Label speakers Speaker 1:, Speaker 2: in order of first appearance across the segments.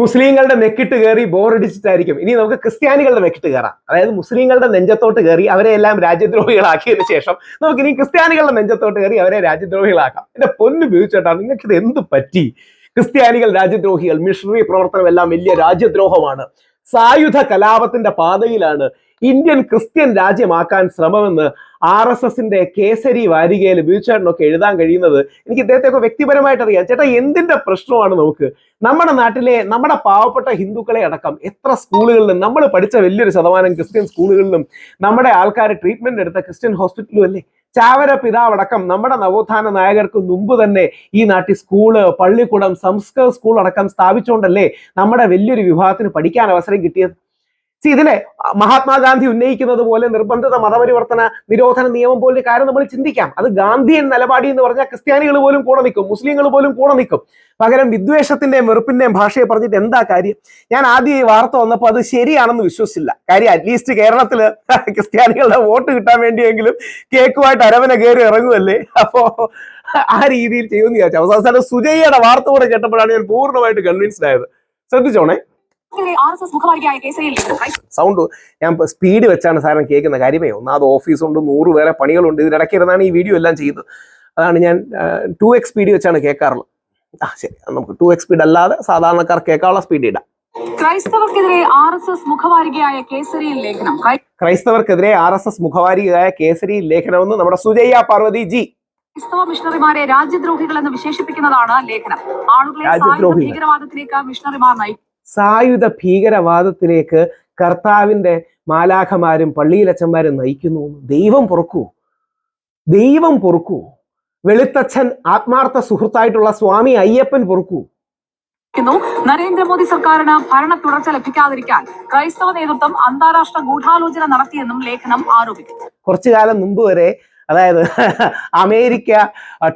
Speaker 1: മുസ്ലിങ്ങളുടെ മെക്കിട്ട് കയറി ബോറടിച്ചിട്ടായിരിക്കും ഇനി നമുക്ക് ക്രിസ്ത്യാനികളുടെ മെക്കിട്ട് കയറാം. അതായത് മുസ്ലിങ്ങളുടെ നെഞ്ചത്തോട്ട് കയറി അവരെ എല്ലാം രാജ്യദ്രോഹികളാക്കിയതിനു ശേഷം നമുക്ക് ഇനി ക്രിസ്ത്യാനികളുടെ നെഞ്ചത്തോട്ട് കയറി അവരെ രാജ്യദ്രോഹികളാക്കാം. എന്റെ പൊന്ന് ഉപയോഗിച്ചോട്ടാ നിങ്ങൾക്ക് ഇത് എന്ത് പറ്റി? ക്രിസ്ത്യാനികൾ രാജ്യദ്രോഹികൾ മിഷണറി പ്രവർത്തനം എല്ലാം വലിയ രാജ്യദ്രോഹമാണ്. സായുധ കലാപത്തിന്റെ പാതയിലാണ് ഇന്ത്യൻ ക്രിസ്ത്യൻ രാജ്യമാക്കാൻ ശ്രമമെന്ന് ആർ എസ് എസിന്റെ കേസരി വാരികയിൽ വീഴ്ചാടിനൊക്കെ എഴുതാൻ കഴിയുന്നത് എനിക്ക് ഇദ്ദേഹത്തെയൊക്കെ വ്യക്തിപരമായിട്ട് അറിയാം. ചേട്ടാ എന്തിന്റെ പ്രശ്നമാണ് നമുക്ക്? നമ്മുടെ നാട്ടിലെ നമ്മുടെ പാവപ്പെട്ട ഹിന്ദുക്കളെ അടക്കം എത്ര സ്കൂളുകളിലും നമ്മൾ പഠിച്ച വലിയൊരു ശതമാനം ക്രിസ്ത്യൻ സ്കൂളുകളിലും നമ്മുടെ ആൾക്കാർ ട്രീറ്റ്മെന്റ് എടുത്ത ക്രിസ്ത്യൻ ഹോസ്പിറ്റലും അല്ലേ? ചാവര പിതാവടക്കം നമ്മുടെ നവോത്ഥാന നായകർക്ക് മുമ്പ് തന്നെ ഈ നാട്ടിൽ സ്കൂൾ പള്ളിക്കൂടം സംസ്കൃത സ്കൂൾ അടക്കം സ്ഥാപിച്ചുകൊണ്ടല്ലേ നമ്മുടെ വലിയൊരു വിഭാഗത്തിന് പഠിക്കാൻ അവസരം കിട്ടിയത്? സി ഇതിലെ മഹാത്മാഗാന്ധി ഉന്നയിക്കുന്നത് പോലെ നിർബന്ധിത മതപരിവർത്തന നിരോധന നിയമം പോലെ കാര്യം നമ്മൾ ചിന്തിക്കാം. അത് ഗാന്ധിയൻ നിലപാടി എന്ന് പറഞ്ഞാൽ ക്രിസ്ത്യാനികൾ പോലും കൂടെ നിൽക്കും മുസ്ലിങ്ങൾ പോലും കൂടെ നിൽക്കും. പകരം വിദ്വേഷത്തിന്റെയും വെറുപ്പിന്റെയും ഭാഷയെ പറഞ്ഞിട്ട് എന്താ കാര്യം? ഞാൻ ആദ്യം ഈ വാർത്ത വന്നപ്പോൾ അത് ശരിയാണെന്ന് വിശ്വസിച്ചില്ല. കാര്യം അറ്റ്ലീസ്റ്റ് കേരളത്തിൽ ക്രിസ്ത്യാനികളുടെ വോട്ട് കിട്ടാൻ വേണ്ടിയെങ്കിലും കേക്കുമായിട്ട് അരവനെ കയറി ഇറങ്ങുമല്ലേ അപ്പോ ആ രീതിയിൽ ചെയ്യുമെന്ന് വിചാരിച്ചു. അവസാനം സുജയ്യയുടെ വാർത്ത കൂടെ കേട്ടപ്പോഴാണ് ഞാൻ പൂർണമായിട്ട് കൺവിൻസ്ഡ് ആയത്. ശ്രദ്ധിച്ചോണേ? സൗണ്ട് ഞാൻ സ്പീഡ് വെച്ചാണ് സാറിന് കേൾക്കുന്ന കാര്യമേ. ഒന്നാമത് ഓഫീസുണ്ട് നൂറ് വേറെ പണികളുണ്ട്. ഇതിനിടയ്ക്ക് ഇരുന്നാണ് ഈ വീഡിയോ എല്ലാം ചെയ്യുന്നത്. അതാണ് ഞാൻ ടു എക്സ് സ്പീഡ് വെച്ചാണ് കേൾക്കാറുള്ളത്. ആ ശരി. നമുക്ക് ടു എക്സ് സ്പീഡ് അല്ലാതെ സാധാരണക്കാർ കേൾക്കാനുള്ള സ്പീഡ് ഇടാം.
Speaker 2: ക്രൈസ്തവർക്കെതിരെ ആർ എസ് എസ് മുഖവാരികയായ കേസരിയിൽ ലേഖനം.
Speaker 1: ക്രൈസ്തവർക്കെതിരെ ആർ എസ് എസ് മുഖവാരികയായ കേസരി ലേഖനമെന്ന് നമ്മുടെ സുജയ്യ പാർവതി ജി.
Speaker 2: ക്രൈസ്തവ മിഷണറിമാരെ രാജ്യദ്രോഹികൾ എന്ന് വിശേഷിപ്പിക്കുന്നതാണ് ലേഖനം. ആളുകളെ ഭീകരവാദത്തിലേക്ക് മിഷണറിമാർ നയിക്കും.
Speaker 1: സായുധ ഭീകരവാദത്തിലേക്ക് കർത്താവിന്റെ മാലാഖമാരും പള്ളിയിലച്ചന്മാരും നയിക്കുന്നു ദൈവം പൊറുക്കൂ. ദൈവം പൊറുക്കൂ. വെളുത്തച്ഛൻ ആത്മാർത്ഥ സുഹൃത്തായിട്ടുള്ള സ്വാമി അയ്യപ്പൻ പൊറുക്കൂ.
Speaker 2: നരേന്ദ്രമോദി സർക്കാരിന് ഭരണ തുടർച്ച ലഭിക്കാതിരിക്കാൻ ക്രൈസ്തവ നേതൃത്വം അന്താരാഷ്ട്ര ഗൂഢാലോചന നടത്തിയെന്നും ലേഖനം ആരോപിക്കുന്നു.
Speaker 1: കുറച്ചു കാലം മുമ്പ് വരെ അതായത് അമേരിക്ക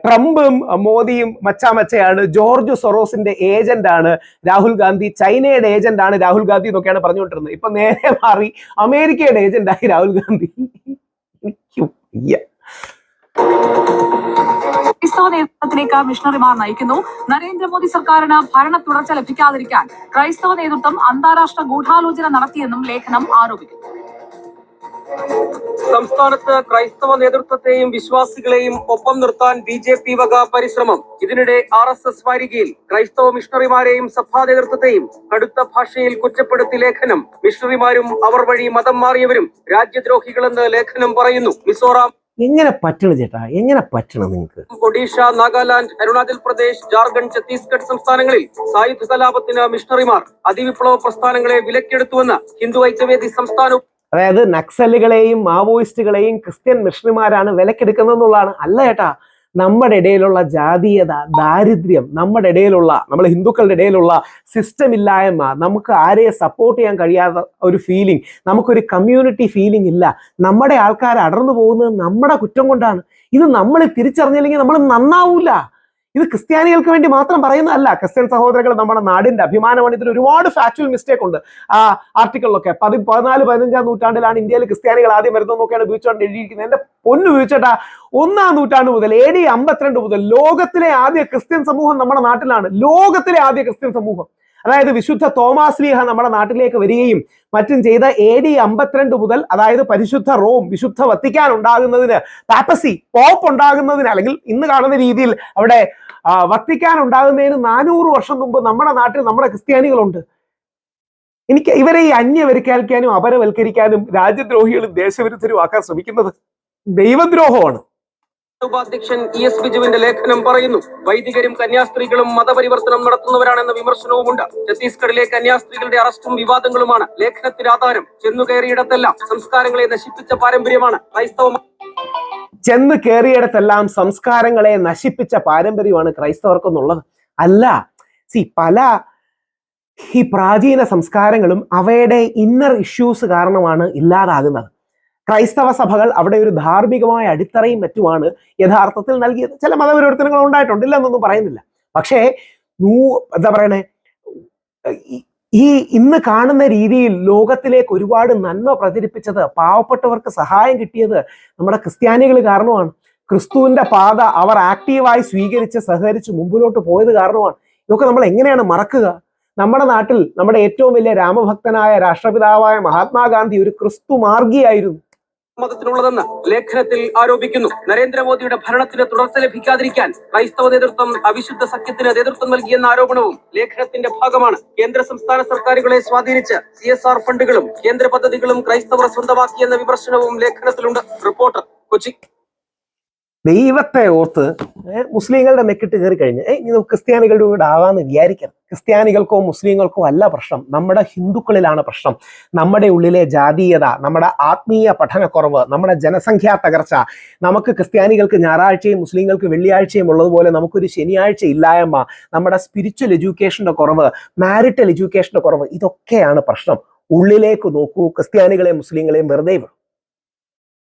Speaker 1: ട്രംപും മോദിയും മച്ചാമച്ചയാണ് ജോർജ് സൊറോസിന്റെ ഏജന്റാണ് രാഹുൽ ഗാന്ധി ചൈനയുടെ ഏജന്റാണ് രാഹുൽ ഗാന്ധി എന്നൊക്കെയാണ് പറഞ്ഞുകൊണ്ടിരുന്നത്. ഇപ്പൊ നേരെ മാറി അമേരിക്കയുടെ ഏജന്റായി രാഹുൽ ഗാന്ധി.
Speaker 2: ക്രൈസ്തവ നേതൃത്വത്തിലേക്ക് മിഷണറിമാർ നയിക്കുന്നു. നരേന്ദ്രമോദി സർക്കാരിന് ഭരണ തുടർച്ച ലഭിക്കാതിരിക്കാൻ ക്രൈസ്തവ നേതൃത്വം അന്താരാഷ്ട്ര ഗൂഢാലോചന നടത്തിയെന്നും ലേഖനം ആരോപിക്കുന്നു.
Speaker 3: സംസ്ഥാനത്ത് ക്രൈസ്തവ നേതൃത്വത്തെയും വിശ്വാസികളെയും ഒപ്പം നിർത്താൻ ബി ജെ പി വക പരിശ്രമം. ഇതിനിടെ ആർ എസ് എസ് വാരികയിൽ ക്രൈസ്തവ മിഷണറിമാരെയും സഭാ നേതൃത്വത്തെയും കടുത്ത ഭാഷയിൽ കുറ്റപ്പെടുത്തി ലേഖനം. മിഷണറിമാരും അവർ വഴി മതം മാറിയവരും രാജ്യദ്രോഹികളെന്ന് ലേഖനം പറയുന്നു. മിസോറാം
Speaker 1: എങ്ങനെ പറ്റണം ചേട്ടാ? എങ്ങനെ പറ്റണം നിങ്ങൾക്ക്
Speaker 3: ഒഡീഷ നാഗാലാൻഡ് അരുണാചൽ പ്രദേശ് ജാർഖണ്ഡ് ഛത്തീസ്ഗഡ് സംസ്ഥാനങ്ങളിൽ സായുധ കലാപത്തിന് മിഷണറിമാർ അതിവിപ്ലവ പ്രസ്ഥാനങ്ങളെ വിലക്കെടുത്തുവെന്ന് ഹിന്ദു ഐക്യവേദി സംസ്ഥാനവും
Speaker 1: അതായത് നക്സലുകളെയും മാവോയിസ്റ്റുകളെയും ക്രിസ്ത്യൻ മിഷണറിമാരാണ് വിലക്കെടുക്കുന്നത് എന്നുള്ളതാണ്. അല്ല ഏട്ടാ നമ്മുടെ ഇടയിലുള്ള ജാതീയത ദാരിദ്ര്യം നമ്മുടെ ഇടയിലുള്ള നമ്മൾ ഹിന്ദുക്കളുടെ ഇടയിലുള്ള സിസ്റ്റം ഇല്ലായ്മ നമുക്ക് ആരെയും സപ്പോർട്ട് ചെയ്യാൻ കഴിയാത്ത ഒരു ഫീലിംഗ് നമുക്കൊരു കമ്മ്യൂണിറ്റി ഫീലിംഗ് ഇല്ല. നമ്മുടെ ആൾക്കാർ അടർന്നു പോകുന്നത് നമ്മുടെ കുറ്റം കൊണ്ടാണ്. ഇത് നമ്മൾ തിരിച്ചറിഞ്ഞില്ലെങ്കിൽ നമ്മൾ നന്നാവൂല. ഇത് ക്രിസ്ത്യാനികൾക്ക് വേണ്ടി മാത്രം പറയുന്നതല്ല. ക്രിസ്ത്യൻ സഹോദരങ്ങൾ നമ്മുടെ നാടിന്റെ അഭിമാനമാണ്. ഇതിൽ ഒരുപാട് ഫാക്ച്വൽ മിസ്റ്റേക്ക് ഉണ്ട്. ആ ആർട്ടിക്കിളിലൊക്കെ പതി പതിനാല് പതിനഞ്ചാം നൂറ്റാണ്ടിലാണ് ഇന്ത്യയിൽ ക്രിസ്ത്യാനികൾ ആദ്യം വരുന്നതെന്നൊക്കെയാണ് ഉപയോഗിച്ചുകൊണ്ട് എഴുതിയിരിക്കുന്നത്. എന്റെ പൊന്നു ഉപയോഗിച്ചിട്ടാ ഒന്നാം നൂറ്റാണ്ട് മുതൽ എ ഡി അമ്പത്തിരണ്ട് മുതൽ ലോകത്തിലെ ആദ്യ ക്രിസ്ത്യൻ സമൂഹം നമ്മുടെ നാട്ടിലാണ്. ലോകത്തിലെ ആദ്യ ക്രിസ്ത്യൻ സമൂഹം. അതായത് വിശുദ്ധ തോമാസ് ലീഹ നമ്മുടെ നാട്ടിലേക്ക് വരികയും മറ്റും ചെയ്ത എ ഡി അമ്പത്തിരണ്ട് മുതൽ അതായത് പരിശുദ്ധ റോം വിശുദ്ധ വത്തിക്കാൻ ഉണ്ടാകുന്നതിന് പാപ്പസി പോപ്പ് ഉണ്ടാകുന്നതിന് അല്ലെങ്കിൽ ഇന്ന് കാണുന്ന രീതിയിൽ അവിടെ വത്തിക്കാൻ ഉണ്ടാകുന്നതിന് നാനൂറ് വർഷം മുമ്പ് നമ്മുടെ നാട്ടിൽ നമ്മുടെ ക്രിസ്ത്യാനികളുണ്ട്. എനിക്ക് ഇവരെ ഈ അന്യവൽക്കരിക്കാനും അപരവൽക്കരിക്കാനും രാജ്യദ്രോഹികളും ദേശവിരുദ്ധരും ആക്കാൻ ശ്രമിക്കുന്നത് ദൈവദ്രോഹമാണ്.
Speaker 3: ഉപാധ്യക്ഷൻ ഇ എസ് ബിജുവിന്റെ ലേഖനം പറയുന്നു. വൈദികരും കന്യാസ്ത്രീകളും മതപരിവർത്തനം നടത്തുന്നവരാണെന്ന വിമർശനവുമുണ്ട്. ഛത്തീസ്ഗഡിലെ കന്യാസ്ത്രീകളുടെ അറസ്റ്റും വിവാദങ്ങളുമാണ് ലേഖനത്തിന് ആധാരം. ചെന്നു കയറിയിടത്തെല്ലാം സംസ്കാരങ്ങളെ നശിപ്പിച്ച പാരമ്പര്യമാണ് ക്രൈസ്തവ
Speaker 1: ചെന്ന് കയറിയിടത്തെല്ലാം സംസ്കാരങ്ങളെ നശിപ്പിച്ച പാരമ്പര്യമാണ് ക്രൈസ്തവർക്കെന്നുള്ളത്. അല്ല സി പല ഈ പ്രാചീന സംസ്കാരങ്ങളും അവയുടെ ഇന്നർ ഇഷ്യൂസ് കാരണമാണ് ഇല്ലാതാകുന്നത്. ക്രൈസ്തവ സഭകൾ അവിടെ ഒരു ധാർമ്മികമായ അടിത്തറയും മറ്റുമാണ് യഥാർത്ഥത്തിൽ നൽകിയത്. ചില മതപരിവർത്തനങ്ങൾ ഉണ്ടായിട്ടുണ്ട്. ഇല്ലെന്നൊന്നും പറയുന്നില്ല. പക്ഷേ നൂ എന്താ പറയണേ? ഈ- ഇന്ന് കാണുന്ന രീതിയിൽ ലോകത്തിലേക്ക് ഒരുപാട് നന്മ പ്രചരിപ്പിച്ചത് പാവപ്പെട്ടവർക്ക് സഹായം കിട്ടിയത് നമ്മുടെ ക്രിസ്ത്യാനികൾ കാരണമാണ്. ക്രിസ്തുവിന്റെ പാത അവർ ആക്റ്റീവായി സ്വീകരിച്ച് സഹകരിച്ച് മുമ്പിലോട്ട് പോയത് കാരണമാണ്. ഇതൊക്കെ നമ്മൾ എങ്ങനെയാണ് മറക്കുക? നമ്മുടെ നാട്ടിൽ നമ്മുടെ ഏറ്റവും വലിയ രാമഭക്തനായ രാഷ്ട്രപിതാവായ മഹാത്മാഗാന്ധി ഒരു ക്രിസ്തു മാർഗിയായിരുന്നു
Speaker 3: മതത്തിനുള്ളതെന്ന് ലേഖനത്തിൽ ആരോപിക്കുന്നു. നരേന്ദ്രമോദിയുടെ ഭരണത്തിന് തുടർച്ച ലഭിക്കാതിരിക്കാൻ ക്രൈസ്തവ നേതൃത്വം അവിശുദ്ധ സഖ്യത്തിന് നേതൃത്വം നൽകിയെന്ന ആരോപണവും ലേഖനത്തിന്റെ ഭാഗമാണ്. കേന്ദ്ര സംസ്ഥാന സർക്കാരുകളെ സ്വാധീനിച്ച് സി എസ് ആർ ഫണ്ടുകളും കേന്ദ്ര പദ്ധതികളും ക്രൈസ്തവർ സ്വന്തമാക്കിയെന്ന വിമർശനവും ലേഖനത്തിലുണ്ട്. റിപ്പോർട്ടർ കൊച്ചി.
Speaker 1: ദൈവത്തെ ഓർത്ത് മുസ്ലിങ്ങളുടെ മെക്കിട്ട് കയറി കഴിഞ്ഞ് ഏയ് ഇത് ക്രിസ്ത്യാനികളുടെ കൂടെ ആവാന്ന് വിചാരിക്കണം ക്രിസ്ത്യാനികൾക്കോ മുസ്ലിങ്ങൾക്കോ അല്ല പ്രശ്നം. നമ്മുടെ ഹിന്ദുക്കളിലാണ് പ്രശ്നം. നമ്മുടെ ഉള്ളിലെ ജാതീയത നമ്മുടെ ആത്മീയ പഠനക്കുറവ് നമ്മുടെ ജനസംഖ്യാ തകർച്ച. നമുക്ക് ക്രിസ്ത്യാനികൾക്ക് ഞായറാഴ്ചയും മുസ്ലിങ്ങൾക്ക് വെള്ളിയാഴ്ചയും ഉള്ളതുപോലെ നമുക്കൊരു ശനിയാഴ്ച ഇല്ലായ്മ. നമ്മുടെ സ്പിരിച്വൽ എഡ്യൂക്കേഷന്റെ കുറവ് മാരിറ്റൽ എഡ്യൂക്കേഷന്റെ കുറവ് ഇതൊക്കെയാണ് പ്രശ്നം. ഉള്ളിലേക്ക് നോക്കൂ ക്രിസ്ത്യാനികളെയും മുസ്ലിങ്ങളെയും വെറുതെ വിടും.